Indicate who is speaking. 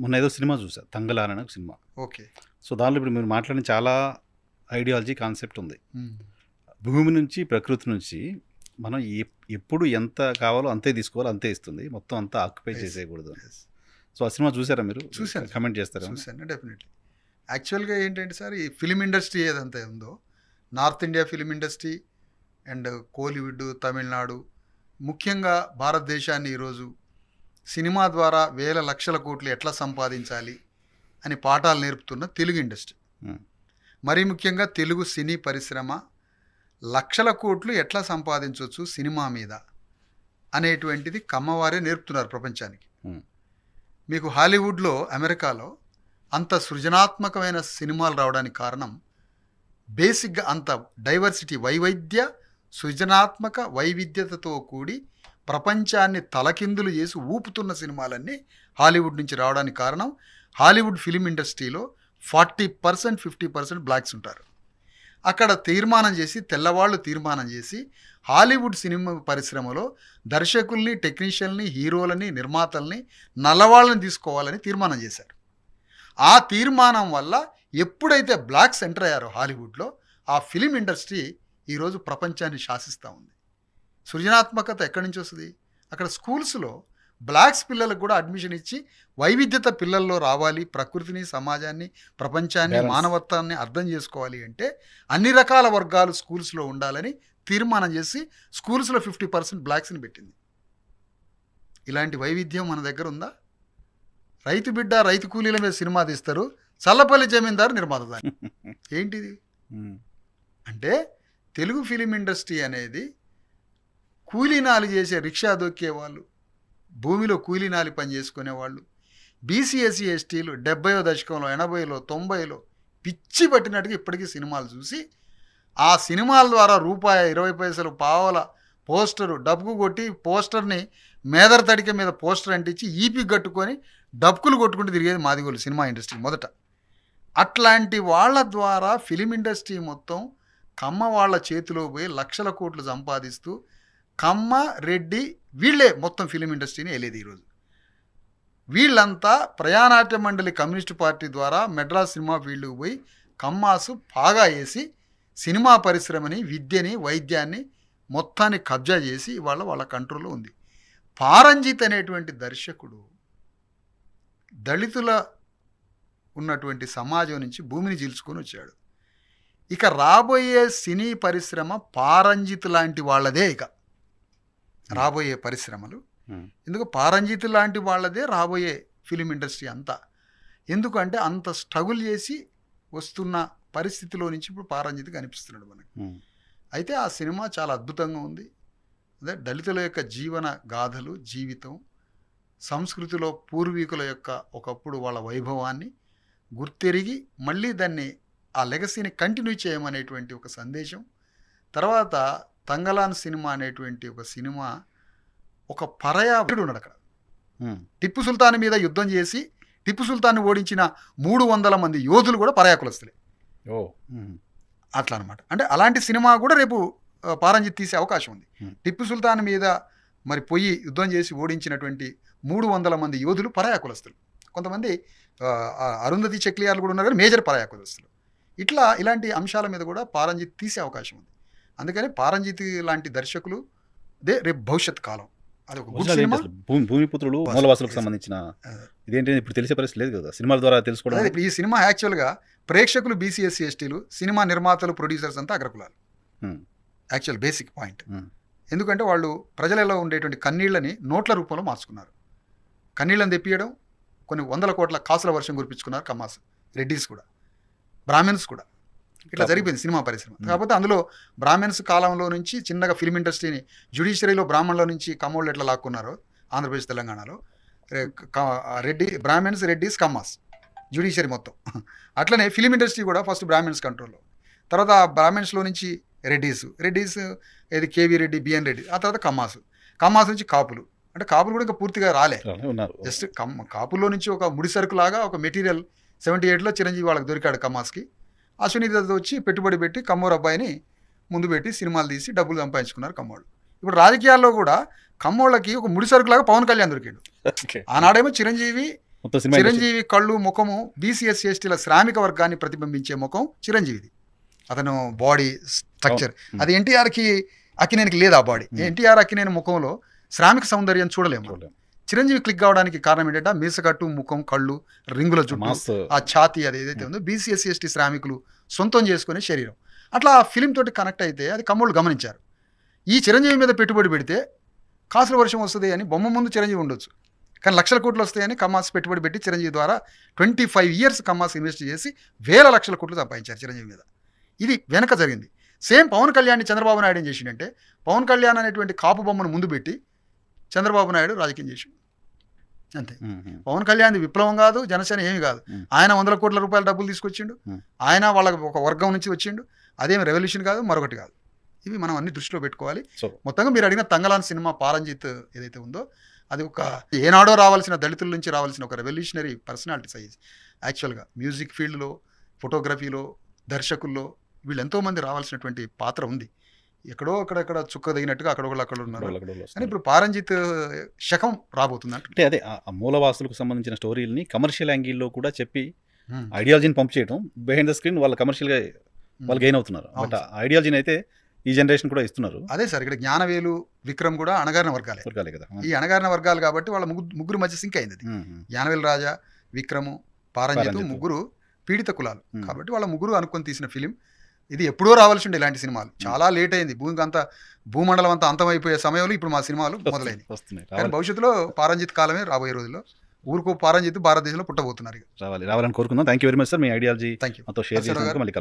Speaker 1: మొన్న ఏదో సినిమా చూసా తంగలాన్ అనే ఒక సినిమా.
Speaker 2: ఓకే.
Speaker 1: సో దానిలో ఇప్పుడు మీరు మాట్లాడిన చాలా ఐడియాలజీ కాన్సెప్ట్ ఉంది. భూమి నుంచి ప్రకృతి నుంచి మనం ఎప్- ఎప్పుడు ఎంత కావాలో అంతే తీసుకోవాలో అంతే ఇస్తుంది. మొత్తం అంతా ఆక్యుపై. చేసేయకూడదు సో ఆ సినిమా చూసారా మీరు?
Speaker 2: చూశాను.
Speaker 1: కమెంట్ చేస్తారా
Speaker 2: చూశాను డెఫినెట్లీ యాక్చువల్గా ఏంటంటే సార్ ఈ ఫిలిం ఇండస్ట్రీ ఏదంతా ఉందో north India film industry and Kollywood Tamil Nadu ముఖ్యంగా భారతదేశాన్ని ఈరోజు సినిమా ద్వారా వేల లక్షల కోట్లు ఎట్లా సంపాదించాలి అని పాఠాలు నేర్పుతున్న తెలుగు ఇండస్ట్రీ. మరీ ముఖ్యంగా తెలుగు సినీ పరిశ్రమ లక్షల కోట్లు ఎట్లా సంపాదించవచ్చు సినిమా మీద అనేటువంటిది కమ్మవారే నేర్పుతున్నారు ప్రపంచానికి. మీకు హాలీవుడ్లో అమెరికాలో అంత సృజనాత్మకమైన సినిమాలు రావడానికి కారణం బేసిక్గా అంత డైవర్సిటీ వైవిధ్య సృజనాత్మక వైవిధ్యతతో కూడి ప్రపంచాన్ని తలకిందులు చేసి ఊపుతున్న సినిమాలన్నీ హాలీవుడ్ నుంచి రావడానికి కారణం హాలీవుడ్ ఫిలిం ఇండస్ట్రీలో forty percent fifty percent blacks ఉంటారు. అక్కడ తీర్మానం చేసి తెల్లవాళ్ళు తీర్మానం చేసి హాలీవుడ్ సినిమా పరిశ్రమలో దర్శకుల్ని టెక్నీషియన్ని హీరోలని నిర్మాతల్ని నల్లవాళ్ళని తీసుకోవాలని తీర్మానం చేశారు. ఆ తీర్మానం వల్ల ఎప్పుడైతే బ్లాక్స్ ఎంటర్ అయ్యారో హాలీవుడ్లో ఆ ఫిలిం ఇండస్ట్రీ ఈరోజు ప్రపంచాన్ని శాసిస్తూ ఉంది. సృజనాత్మకత ఎక్కడి నుంచి వస్తుంది? అక్కడ స్కూల్స్లో బ్లాక్స్ పిల్లలకు కూడా అడ్మిషన్ ఇచ్చి వైవిధ్యత పిల్లల్లో రావాలి ప్రకృతిని సమాజాన్ని ప్రపంచాన్ని. మానవత్వాన్ని అర్థం చేసుకోవాలి అంటే అన్ని రకాల వర్గాలు స్కూల్స్లో ఉండాలని తీర్మానం చేసి స్కూల్స్లో ఫిఫ్టీ పర్సెంట్ బ్లాక్స్ని పెట్టింది. ఇలాంటి వైవిధ్యం మన దగ్గర ఉందా? రైతు బిడ్డ రైతు కూలీల మీద సినిమా తీస్తారు చల్లపల్లి జమీందారు నిర్మాత ఏంటిది. అంటే తెలుగు ఫిలిం ఇండస్ట్రీ అనేది కూలీనాలు చేసే రిక్షా దొక్కేవాళ్ళు. భూమిలో కూలీనాలి పని చేసుకునే వాళ్ళు బీసీఎస్సీ ఎస్టీలు డెబ్బయో దశకంలో ఎనభైలో తొంభైలో పిచ్చి పట్టినట్టుగా ఇప్పటికీ సినిమాలు చూసి ఆ సినిమాల ద్వారా రూపాయి ఇరవై పైసలు పావల పోస్టరు డబ్బుకు కొట్టి పోస్టర్ని మేదర తడిక మీద పోస్టర్ అంటించి ఈపి కట్టుకొని డబ్బులు కొట్టుకుంటూ తిరిగేది మాదిగోలు సినిమా ఇండస్ట్రీ మొదట. అట్లాంటి వాళ్ళ ద్వారా ఫిలిం ఇండస్ట్రీ మొత్తం కమ్మ వాళ్ళ చేతిలో పోయి లక్షల కోట్లు సంపాదిస్తూ కమ్మ రెడ్డి వీళ్ళే మొత్తం ఫిలిం ఇండస్ట్రీని వెళ్ళేది ఈరోజు. వీళ్ళంతా ప్రయాణాట్య మండలి కమ్యూనిస్ట్ పార్టీ ద్వారా మెడ్రాస్ సినిమా ఫీల్డ్కి పోయి కమ్మాసు బాగా వేసి సినిమా పరిశ్రమని విద్యని వైద్యాన్ని మొత్తాన్ని కబ్జా చేసి వాళ్ళ వాళ్ళ కంట్రోల్లో ఉంది. పారంజిత్ అనేటువంటి దర్శకుడు దళితుల ఉన్నటువంటి సమాజం నుంచి భూమిని చీల్చుకొని వచ్చాడు. ఇక రాబోయే సినీ పరిశ్రమ పారంజిత్ లాంటి వాళ్ళదే ఇక. రాబోయే పరిశ్రమలు.
Speaker 1: ఉమ్.
Speaker 2: ఎందుకు పారంజిత్ లాంటి వాళ్ళదే రాబోయే ఫిలిం ఇండస్ట్రీ అంతా. ఎందుకంటే అంత స్ట్రగుల్ చేసి వస్తున్న పరిస్థితిలో నుంచి ఇప్పుడు పారంజిత్ కనిపిస్తున్నాడు మనకి.
Speaker 1: ఉమ్.
Speaker 2: అయితే ఆ సినిమా చాలా అద్భుతంగా ఉంది. అదే దళితుల యొక్క జీవన గాథలు జీవితం సంస్కృతిలో పూర్వీకుల యొక్క ఒకప్పుడు వాళ్ళ వైభవాన్ని గుర్తెరిగి మళ్ళీ దాన్ని ఆ లెగసీని కంటిన్యూ చేయమనేటువంటి ఒక సందేశం. తర్వాత తంగలాన్ సినిమా అనేటువంటి ఒక సినిమా ఒక పర్యావరుడు ఉన్నాడు అక్కడ. టిప్పు సుల్తాన్ మీద యుద్ధం చేసి టిప్పు సుల్తాన్ ఓడించిన మూడు వందల మంది యోధులు కూడా పర్యాకులస్తులే
Speaker 1: ఓ.
Speaker 2: అట్లా అనమాట అంటే అలాంటి సినిమా కూడా రేపు పారంజిత్ తీసే అవకాశం ఉంది. టిప్పు సుల్తాన్ మీద మరి పొయ్యి యుద్ధం చేసి ఓడించినటువంటి మూడు వందల మంది యోధులు పరాయకులస్తులు కొంతమంది అరుంధతి చక్లియార్లు కూడా ఉన్నారు కానీ మేజర్ పరాయకులస్తులు ఇట్లా ఇలాంటి అంశాల మీద కూడా పారంజిత్ తీసే అవకాశం ఉంది. అందుకని పారంజిత్ లాంటి దర్శకులు దే రేపు భవిష్యత్ కాలం అది ఒక గుడ్ సినిమా?
Speaker 1: భూమి భూమిపుత్రులు
Speaker 2: వాసు-
Speaker 1: మూలవాసులకు. సంబంధించిన. ఇదేంటి ఇప్పుడు తెలిసే పరిస్థితి లేదు కదా సినిమాల ద్వారా తెలుసుకోవడం
Speaker 2: అదే ఇప్పుడు ఈ సినిమా యాక్చువల్గా ప్రేక్షకులు బీసీఎస్సీ ఎస్టీలు సినిమా నిర్మాతలు ప్రొడ్యూసర్స్ అంతా అగ్రకులాలు. Actual basic point. ఎందుకంటే వాళ్ళు ప్రజలలో ఉండేటువంటి కన్నీళ్ళని నోట్ల రూపంలో మార్చుకున్నారు కన్నీళ్ళని తెప్పియడం కొన్ని వందల కోట్ల కాసుల వర్షం కురిపించుకున్నారు కమ్మాస్ రెడ్డిస్ కూడా బ్రాహ్మిన్స్ కూడా ఇట్లా. జరిగిపోయింది సినిమా పరిశ్రమ. కాకపోతే అందులో బ్రాహ్మిన్స్ కాలంలో నుంచి చిన్నగా ఫిల్మ్ ఇండస్ట్రీని జ్యుడిషియరీలో బ్రాహ్మణుల నుంచి కమ్మోళ్ళు ఎట్లా లాక్కున్నారో ఆంధ్రప్రదేశ్ తెలంగాణలో రెడ్డి బ్రాహ్మిన్స్ రెడ్డిస్ కమ్మాస్ జ్యుడిషియరీ మొత్తం. అట్లనే ఫిలిం ఇండస్ట్రీ కూడా ఫస్ట్ బ్రాహ్మిన్స్ కంట్రోల్లో తర్వాత ఆ బ్రాహ్మిన్స్లో నుంచి రెడ్డీస్ రెడ్డీస్ ఏది కేవీ రెడ్డి బిఎన్ రెడ్డి ఆ తర్వాత కమ్మాస్. కమ్మాస్ నుంచి కాపులు. అంటే కాపులు కూడా ఇంకా పూర్తిగా రాలే. జస్ట్ కమ్ కాపుల్లో నుంచి ఒక ముడి సరుకు లాగా ఒక మెటీరియల్ సెవెంటీ ఎయిట్లో చిరంజీవి వాళ్ళకి దొరికాడు కమ్మాస్కి. దత్ వచ్చి పెట్టుబడి పెట్టి కమ్మూరు అబ్బాయిని ముందు పెట్టి సినిమాలు తీసి డబ్బులు సంపాదించుకున్నారు కమ్మోళ్ళు ఇప్పుడు రాజకీయాల్లో కూడా కమ్మోళ్ళకి ఒక ముడి సరుకులాగా పవన్ కళ్యాణ్ దొరికాడు ఆనాడేమో చిరంజీవి. చిరంజీవి కళ్ళు ముఖము బీసీఎస్ ఎస్టీల శ్రామిక వర్గాన్ని ప్రతిబింబించే ముఖం చిరంజీవిది అతను బాడీ స్ట్రక్చర్. అది ఎన్టీఆర్కి అక్కినేనికి లేదు ఆ బాడీ. ఎన్టీఆర్ అక్కినేని ముఖంలో శ్రామిక సౌందర్యం చూడలేము. చిరంజీవి క్లిక్ కావడానికి కారణం ఏంటంటే మీసకట్టు ముఖం కళ్ళు రింగుల చుట్టూ ఆ ఛాతీ అది ఏదైతే ఉందో బీసీఎస్సీ ఎస్టీ శ్రామికులు సొంతం చేసుకునే శరీరం. అట్లా ఆ ఫిలిం తోటి కనెక్ట్ అయితే అది కమ్మోళ్ళు గమనించారు. ఈ చిరంజీవి మీద పెట్టుబడి పెడితే కాసుల వర్షం వస్తుంది అని బొమ్మ ముందు చిరంజీవి ఉండొచ్చు. కానీ లక్షల కోట్లు వస్తాయని కమ్మాస్ పెట్టుబడి పెట్టి చిరంజీవి ద్వారా twenty five years Kammas invest చేసి వేల లక్షల కోట్లు సంపాదించారు చిరంజీవి మీద. ఇది వెనక జరిగింది. సేమ్ పవన్ కళ్యాణ్ చంద్రబాబు నాయుడు ఏం చేసిండంటే పవన్ కళ్యాణ్ అనేటువంటి కాపు బొమ్మను ముందు పెట్టి చంద్రబాబు నాయుడు రాజకీయం చేసిండు. అంతే. పవన్ కళ్యాణ్ విప్లవం కాదు జనసేన ఏమి కాదు. ఆయన వందల కోట్ల రూపాయల డబ్బులు తీసుకొచ్చిండు. ఆయన వాళ్ళ ఒక వర్గం నుంచి వచ్చిండు. అదేమి రెవల్యూషన్ కాదు మరొకటి కాదు. ఇవి మనం అన్ని దృష్టిలో పెట్టుకోవాలి. మొత్తంగా మీరు అడిగిన తంగలాన్ సినిమా పారంజిత్ ఏదైతే ఉందో అది ఒక ఏనాడో రావాల్సిన దళితుల నుంచి రావాల్సిన ఒక రెవల్యూషనరీ పర్సనాలిటీ సైజ్. యాక్చువల్గా మ్యూజిక్ ఫీల్డ్లో ఫోటోగ్రఫీలో దర్శకుల్లో వీళ్ళు ఎంతోమంది రావాల్సినటువంటి పాత్ర ఉంది. ఎక్కడో అక్కడక్కడ చుక్క తగినట్టుగా అక్కడ అక్కడ ఉన్నారు కానీ. ఇప్పుడు పారంజిత్ శకం రాబోతుంది.
Speaker 1: అంటే అదే ఆ- మూలవాసులకు సంబంధించిన స్టోరీలని కమర్షియల్ యాంగిల్లో కూడా చెప్పి. ఐడియాలజీని పంప్ చేయడం బిహైండ్ ద స్క్రీన్ వాళ్ళు కమర్షియల్గా వాళ్ళు గెయిన్ అవుతున్నారు బట్ ఐడియాలజీని అయితే ఈ జనరేషన్ కూడా ఇస్తున్నారు
Speaker 2: అదే సార్ ఇక్కడ జ్ఞానవేలు విక్రమ్ కూడా అణగారిన వర్గాలే
Speaker 1: వర్గాలే కదా
Speaker 2: ఈ అణగారిన వర్గాలు కాబట్టి వాళ్ళ ముగ్గురు ముగ్గురు మధ్య సింక్ అయింది. జ్ఞానవేలు రాజా విక్రము పారంజితు. ముగ్గురు పీడిత కులాలు. కాబట్టి వాళ్ళ ముగ్గురు అనుకొని తీసిన ఫిలిం ఇది ఎప్పుడో రావాల్సి ఉండే ఇలాంటి సినిమాలు. చాలా లేట్ అయింది. భూమికి అంతా భూమండలం అంతా అంతమైపోయే సమయంలో ఇప్పుడు మా సినిమాలు మొదలైనవి కానీ భవిష్యత్తులో పారంజిత్ కాలమే రాబోయే రోజుల్లో. ఊరుకో పారంజిత్ భారతదేశంలో పుట్టబోతున్నారు
Speaker 1: రావాలి. రావాలని కోరుకుందాం. Thank you very much sir me ideology
Speaker 2: thank you
Speaker 1: మళ్ళీ